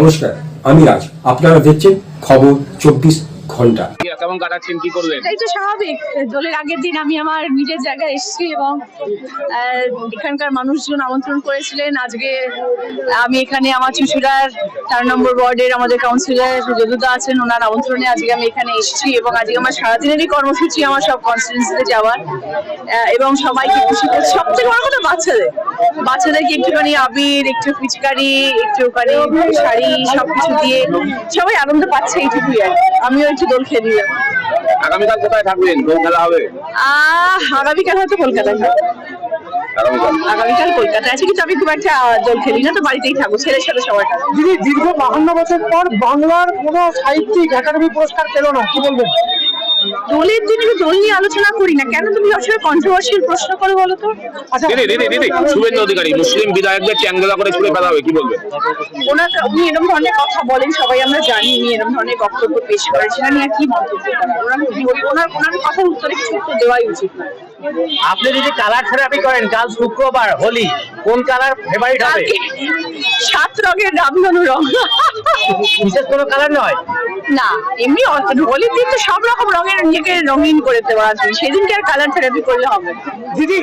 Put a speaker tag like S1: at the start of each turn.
S1: নমস্কার আমি রাজ। আপনারা দেখছেন খবর চব্বিশ ঘণ্টা।
S2: কেমন কাটাচ্ছেন কি করবেন?
S3: এটাই তো স্বাভাবিক। দোলের আগের দিন আমি আমার নিজের জায়গায় এসেছি এবং আহ, এখানকার মানুষজন আমন্ত্রণ করেছিলেন। আজকে আমি এখানে আমার চুচুড়ার চার নম্বর ওয়ার্ডের আমাদের কাউন্সিলর যদুদা আছেন ওনার আমন্ত্রণে আজকে আমি এখানে এসেছি এবং আজকে আমার সারাদিনেরই কর্মসূচি আমার সব কনস্টিটুয়েন্সিতে যাওয়ার। এবং সবাইকে খুশি করছি সব থেকে বড় কথা বাচ্চাদের। বাচ্চাদেরকে একটুখানি আবির একটু পিচকারি একটুখানি শাড়ি সবকিছু দিয়ে সবাই আনন্দ পাচ্ছে এইটুকুই আর কি। আমিও একটু দোল খেয়ে দিলাম
S2: আগামীকাল কোথায় থাকবেন? দোল খেলা হবে?
S3: আহ আগামীকাল হয়তো কলকাতায় থাকব।
S2: আগামীকাল?
S3: আগামীকাল কলকাতায় আছে কিন্তু আমি খুব একটা দোল খেলি না তো বাড়িতেই থাকব ছেলের সাথে।
S4: দিদি দীর্ঘ বাহান্ন বছর পর বাংলার কোন সাহিত্যিক একাডেমি পুরস্কার পেল না কি বলবেন?
S3: দোলের দিনে আমি দোল নিয়ে আলোচনা করি না? কেন তুমি সবসময় কন্ট্রোভার্সিয়াল প্রশ্ন করো বলো তো?
S2: দিদি দিদি দিদি শুভেন্দু অধিকারী মুসলিম বিধায়কদের চ্যাংদোলা করে ছুড়ে ফেলা হবে কি বলবেন
S3: ওনার উনি এরকম ধরনের কথা বলেন সবাই আমরা জানি উনি এরকম ধরনের বক্তব্য পেশ করেছেন আমি আর কি মন্তব্য ওনার ওনার ওনার কথার উত্তরে কিছু উত্তর দেওয়াই উচিত না।
S5: আপনি যদি কালার থেরাপি করেন কাল শুক্রবার হোলি কোন কালার ফেভারিট হবে?
S3: সাত রঙের রামধনু রং
S5: বিশেষ কোনো কালার নয়
S3: না এমনি হোলির দিন তো সব রকম রঙের নিজেকে রঙিন করে দেওয়া আছে সেদিনকে আর কালার থেরাপি করলে হবে না।
S4: দিদি